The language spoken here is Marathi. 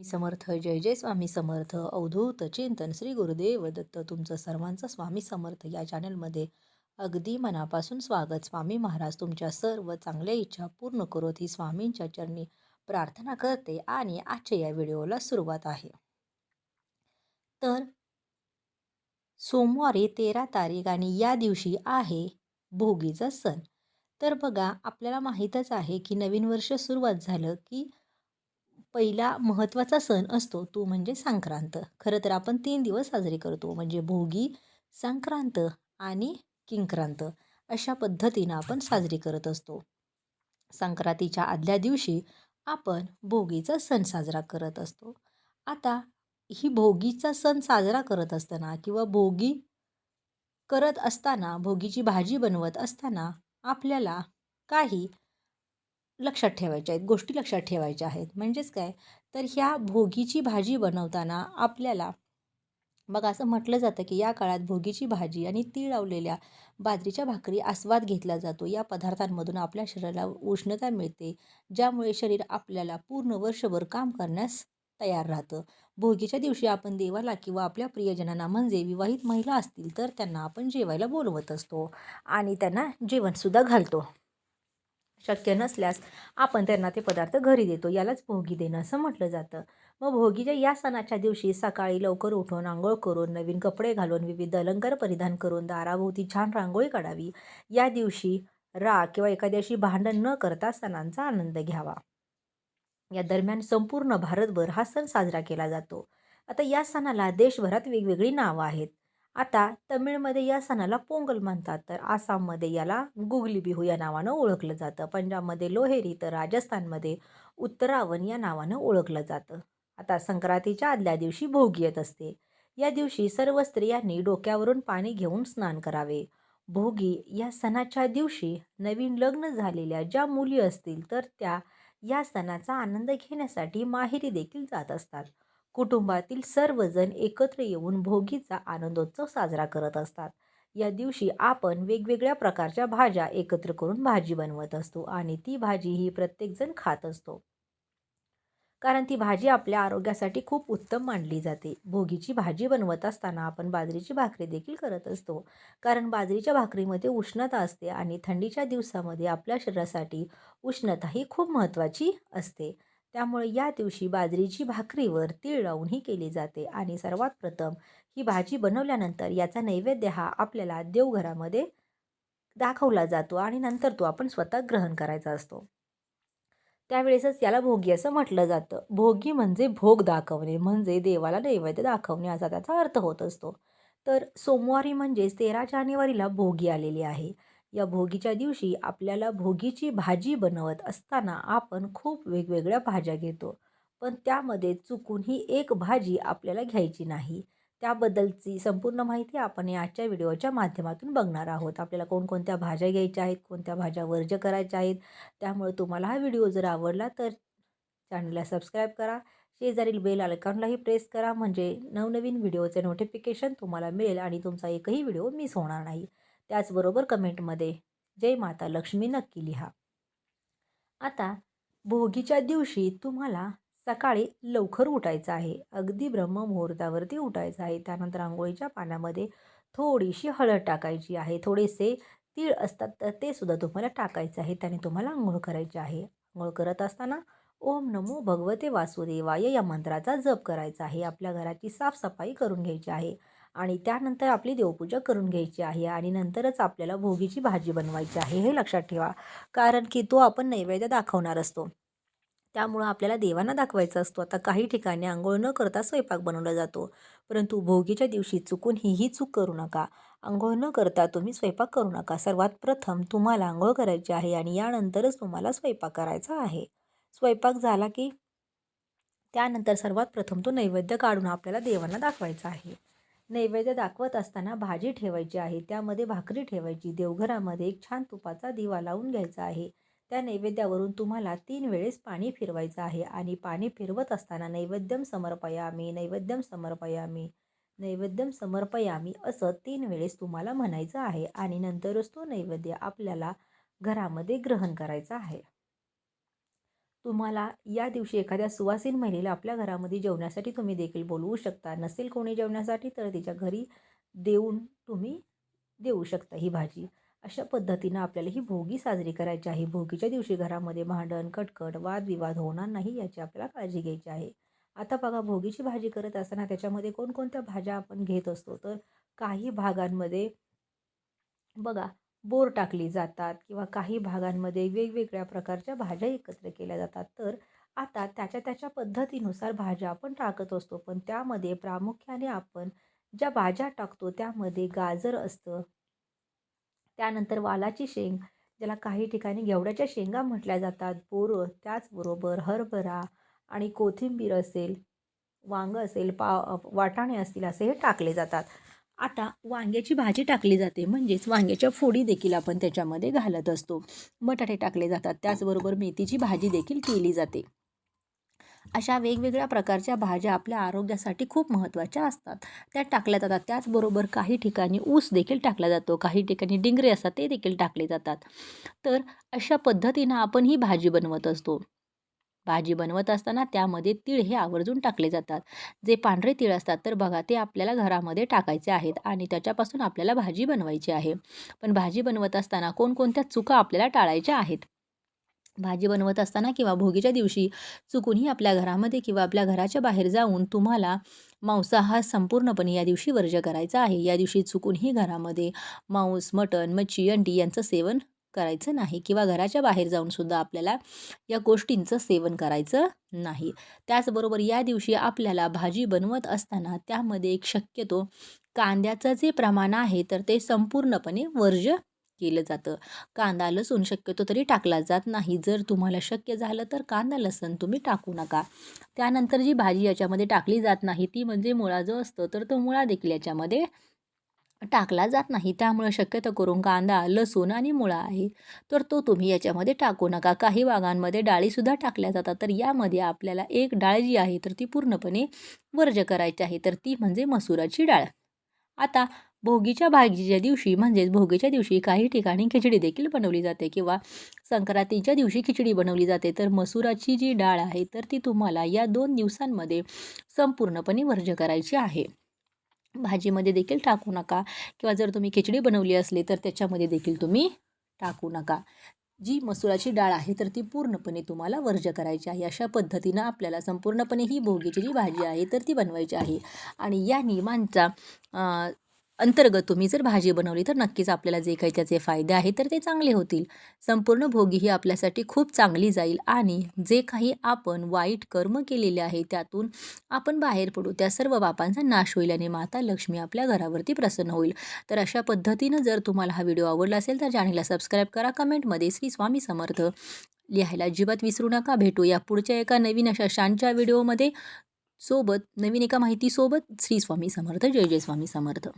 मी समर्थ जय जय स्वामी समर्थ अवधूत चिंतन श्री गुरुदेव दत्त. तुमचं सर्वांचं स्वामी समर्थ या चॅनलमध्ये अगदी मनापासून स्वागत. स्वामी महाराज तुमच्या सर्व चांगल्या इच्छा पूर्ण करोत ही स्वामींच्या चरणी प्रार्थना करते आणि आजच्या या व्हिडिओला सुरुवात आहे. तर सोमवारी तेरा तारीख आणि या दिवशी आहे भोगीचा सण. तर बघा आपल्याला माहीतच आहे की नवीन वर्ष सुरुवात झालं की पहिला महत्त्वाचा सण असतो तो म्हणजे संक्रांत. खरं तर आपण तीन दिवस साजरे करतो म्हणजे भोगी संक्रांत आणि किंक्रांत. अशा पद्धतीनं आपण साजरी करत असतो. संक्रांतीच्या आदल्या दिवशी आपण भोगीचा सण साजरा करत असतो. आता ही भोगीचा सण साजरा करत असताना किंवा भोगी करत असताना भोगीची भाजी बनवत असताना आपल्याला काही लक्षात ठेवायच्या आहेत गोष्टी लक्षात ठेवायच्या आहेत. म्हणजेच काय? तर ह्या भोगीची भाजी बनवताना आपल्याला मग असं म्हटलं जातं की या काळात भोगीची भाजी आणि तीळ लावलेल्या बाजरीच्या भाकरी आस्वाद घेतला जातो. या पदार्थांमधून आपल्या शरीराला उष्णता मिळते ज्यामुळे शरीर आपल्याला पूर्ण वर्षभर काम करण्यास तयार राहतं. भोगीच्या दिवशी आपण देवाला किंवा आपल्या प्रियजनांना म्हणजे विवाहित महिला असतील तर त्यांना आपण जेवायला बोलवत असतो आणि त्यांना जेवणसुद्धा घालतो. शक्य नसल्यास आपण त्यांना ते पदार्थ घरी देतो यालाच भोगी देणं असं म्हटलं जातं. मग भोगीच्या या सणाच्या दिवशी सकाळी लवकर उठून आंघोळ करून नवीन कपडे घालून विविध अलंकार परिधान करून दाराभोवती छान रांगोळी काढावी. या दिवशी राग किंवा एखाद्याशी भांडण न करता सणांचा आनंद घ्यावा. या दरम्यान संपूर्ण भारतभर हा सण साजरा केला जातो. आता या सणाला देशभरात वेगवेगळी नावं आहेत. आता तमिळमध्ये या सणाला पोंगल म्हणतात. तर आसाममध्ये याला गुगली बिहू या नावानं ओळखलं जातं. पंजाबमध्ये लोहेरी तर राजस्थानमध्ये उत्तरावण या नावानं ओळखलं जातं. आता संक्रांतीच्या आदल्या दिवशी भोगी येत असते. या दिवशी सर्व स्त्रियांनी डोक्यावरून पाणी घेऊन स्नान करावे. भोगी या सणाच्या दिवशी नवीन लग्न झालेल्या ज्या मुली असतील तर त्या या सणाचा आनंद घेण्यासाठी माहेरी देखील जात असतात. कुटुंबातील सर्वजण एकत्र येऊन भोगीचा आनंदोत्सव साजरा करत असतात. या दिवशी आपण वेगवेगळ्या प्रकारच्या भाज्या एकत्र करून भाजी बनवत असतो आणि ती भाजी ही प्रत्येकजण खात असतो. कारण ती भाजी आपल्या आरोग्यासाठी खूप उत्तम मानली जाते. भोगीची भाजी बनवत असताना आपण बाजरीची भाकरी देखील करत असतो. कारण बाजरीच्या भाकरीमध्ये उष्णता असते आणि थंडीच्या दिवसामध्ये आपल्या शरीरासाठी उष्णता ही खूप महत्त्वाची असते. त्यामुळे या दिवशी बाजरीची भाकरीवर तीळ लावून ही केली जाते. आणि सर्वात प्रथम ही भाजी बनवल्यानंतर याचा नैवेद्य हा आपल्याला देवघरामध्ये दाखवला जातो आणि नंतर तो आपण स्वतः ग्रहण करायचा असतो. त्यावेळेसच याला भोगी असं म्हटलं जातं. भोगी म्हणजे भोग दाखवणे म्हणजे देवाला नैवेद्य दाखवणे असा त्याचा अर्थ होत असतो. तर सोमवारी म्हणजेच तेरा जानेवारीला भोगी आलेली आहे. या भोगीच्या दिवशी आपल्याला भोगीची भाजी बनवत असताना आपण खूप वेगवेगळ्या भाज्या घेतो. पण त्यामध्ये चुकून ही एक भाजी आपल्याला घ्यायची नाही. त्याबद्दलची संपूर्ण माहिती आपण आजच्या व्हिडिओच्या माध्यमातून बघणार आहोत. आपल्याला कोणकोणत्या भाज्या घ्यायच्या आहेत कोणत्या भाज्या वर्ज करायच्या आहेत त्यामुळे तुम्हाला हा व्हिडिओ जर आवडला तर चॅनलला सबस्क्राईब करा. शेजारील बेल आयकॉनलाही प्रेस करा. म्हणजे नवनवीन व्हिडिओचे नोटिफिकेशन तुम्हाला मिळेल आणि तुमचा एकही व्हिडिओ मिस होणार नाही. त्याचबरोबर कमेंटमध्ये जय माता लक्ष्मी नक्की लिहा. आता भोगीच्या दिवशी तुम्हाला सकाळी लवकर उठायचं आहे. अगदी ब्रह्ममुहूर्तावरती उठायचं आहे. त्यानंतर आंघोळीच्या पाण्यामध्ये थोडीशी हळद टाकायची आहे. थोडेसे तीळ असतात तर ते सुद्धा तुम्हाला टाकायचं आहे. त्याने तुम्हाला आंघोळ करायची आहे. आंघोळ करत असताना ओम नमो भगवते वासुदेवाय या मंत्राचा जप करायचा आहे. आपल्या घराची साफसफाई करून घ्यायची आहे. आणि त्यानंतर आपली देवपूजा करून घ्यायची आहे आणि नंतरच आपल्याला भोगीची भाजी बनवायची आहे हे लक्षात ठेवा. कारण की तो आपण नैवेद्य दाखवणार असतो. त्यामुळं आपल्याला देवांना दाखवायचा असतो. आता काही ठिकाणी आंघोळ न करता स्वयंपाक बनवला जातो. परंतु भोगीच्या दिवशी चुकून हीही चूक करू नका. आंघोळ न करता तुम्ही स्वयंपाक करू नका. सर्वात प्रथम तुम्हाला आंघोळ करायची आहे आणि यानंतरच तुम्हाला स्वयंपाक करायचा आहे. स्वयंपाक झाला की त्यानंतर सर्वात प्रथम तो नैवेद्य काढून आपल्याला देवांना दाखवायचा आहे. नैवेद्य दाखवत असताना भाजी ठेवायची आहे. त्यामध्ये भाकरी ठेवायची. देवघरामध्ये एक छान तुपाचा दिवा लावून घ्यायचा आहे. त्या नैवेद्यावरून तुम्हाला तीन वेळेस पाणी फिरवायचं आहे आणि पाणी फिरवत असताना नैवेद्यम समर्पयामी नैवेद्यम समर्पयामी नैवेद्यम समर्पयामी असं तीन वेळेस तुम्हाला म्हणायचं आहे आणि नंतरच तो नैवेद्य आपल्याला घरामध्ये ग्रहण करायचा आहे. तुम्हाला या दिवशी एखाद्या सुवासीन महिलेला आपल्या घरामध्ये जेवण्यासाठी तुम्ही देखील बोलवू शकता. नसेल कोणी जेवण्यासाठी तर तिच्या घरी देऊन तुम्ही देऊ शकता ही भाजी. अशा पद्धतीनं आपल्याला ही भोगी साजरी करायची आहे. भोगीच्या दिवशी घरामध्ये भांडण कटकट वादविवाद होणार नाही याची आपल्याला काळजी घ्यायची आहे. आता बघा भोगीची भाजी करत असताना त्याच्यामध्ये कोणकोणत्या भाज्या आपण घेत असतो? तर काही भागांमध्ये बघा बोर टाकली जातात किंवा काही भागांमध्ये वेगवेगळ्या प्रकारच्या भाज्या एकत्र केल्या जातात. तर आता त्याच्या त्याच्या पद्धतीनुसार भाज्या आपण टाकत असतो. पण त्यामध्ये प्रामुख्याने आपण ज्या भाज्या टाकतो त्यामध्ये गाजर असतं. त्यानंतर वालाची शेंग ज्याला काही ठिकाणी घेवड्याच्या शेंगा म्हटल्या जातात. बोरं त्याचबरोबर हरभरा आणि कोथिंबीर असेल वांगं असेल पा वाटाणे असतील असे हे टाकले जातात. आता वांग्याची भाजी टाकली जाते. म्हणजेच वांग्याच्या फोडी देखील आपण त्याच्यामध्ये घालत असतो. बटाटे टाकले जातात. त्याचबरोबर मेथीची भाजी देखील केली जाते. अशा वेगवेगळ्या प्रकारच्या भाज्या आपल्या आरोग्यासाठी खूप महत्त्वाच्या असतात. त्या टाकल्या जातात. त्याचबरोबर काही ठिकाणी ऊस देखील टाकला जातो. काही ठिकाणी डिंगरे असतात ते देखील टाकले जातात. तर अशा पद्धतीनं आपण ही भाजी बनवत असतो. भाजी बनवत असताना त्यामध्ये तीळ हे आवर्जून टाकले जातात. जे पांढरे तीळ असतात तर बघा ते आपल्याला घरामध्ये टाकायचे आहेत आणि त्याच्यापासून आपल्याला भाजी बनवायची आहे. पण भाजी बनवत असताना कोणकोणत्या चुका आपल्याला टाळायच्या आहेत? भाजी बनवत असताना किंवा भोगीच्या दिवशी चुकूनही आपल्या घरामध्ये किंवा आपल्या घराच्या बाहेर जाऊन तुम्हाला मांसाहार संपूर्णपणे या दिवशी वर्ज करायचा आहे. या दिवशी चुकूनही घरामध्ये मांस मटण मच्छी अंडी यांचं सेवन करायचं नाही किंवा घराच्या बाहेर जाऊन सुद्धा आपल्याला या गोष्टींचं सेवन करायचं नाही. त्याचबरोबर या दिवशी आपल्याला भाजी बनवत असताना त्यामध्ये एक शक्यतो कांद्याचं जे प्रमाण आहे तर ते संपूर्णपणे वर्ज केलं जातं. कांदा लसूण शक्यतो तरी टाकला जात नाही. जर तुम्हाला शक्य झालं तर कांदा लसूण तुम्ही टाकू नका. त्यानंतर जी भाजी याच्यामध्ये टाकली जात नाही ती म्हणजे मुळा जो असतो तर तो मुळा देखील याच्यामध्ये टाकला जात नाही. त्यामुळे शक्यतो करून कांदा लसूण आणि मुळा आहे. तर तो तुम्ही याच्यामध्ये टाकू नका. काही भागांमध्ये डाळीसुद्धा टाकल्या जातात. तर यामध्ये आपल्याला एक डाळ जी आहे तर ती पूर्णपणे वर्ज करायची आहे. तर ती म्हणजे मसुराची डाळ. आता भोगीच्या भाजीच्या दिवशी म्हणजेच भोगीच्या दिवशी काही ठिकाणी खिचडी देखील बनवली जाते किंवा संक्रांतीच्या दिवशी खिचडी बनवली जाते. तर मसुराची जी डाळ आहे तर ती तुम्हाला या दोन दिवसांमध्ये संपूर्णपणे वर्ज करायची आहे. भाजीमध्ये देखील टाकू नका. किंवा जर तुम्ही खिचडी बनवली असली तर त्याच्यामध्ये देखील तुम्ही टाकू नका. जी मसुराची डाळ आहे तर ती पूर्णपणे तुम्हाला वर्ज करायची आहे. अशा पद्धतीनं आपल्याला संपूर्णपणे ही भोगीची जी भाजी आहे तर ती बनवायची आहे. आणि या नियमांचा अंतर्गत तुम्ही जर भाजी बनवली तर नक्कीच आपल्याला जे काही त्याचे फायदे आहेत तर ते चांगले होतील. संपूर्ण भोगी ही आपल्यासाठी खूप चांगली जाईल आणि जे काही आपण वाईट कर्म केलेले आहे त्यातून आपण बाहेर पडू. त्या सर्व बापांचा नाश होईल आणि माता लक्ष्मी आपल्या घरावरती प्रसन्न होईल. तर अशा पद्धतीनं जर तुम्हाला हा व्हिडिओ आवडला असेल तर चॅनलला सबस्क्राईब करा. कमेंटमध्ये श्री स्वामी समर्थ लिहायला अजिबात विसरू नका. भेटू या पुढच्या एका नवीन अशा शानच्या व्हिडिओमध्ये. सोबत नवीन एका माहितीसोबत श्री स्वामी समर्थ. जय जय स्वामी समर्थ.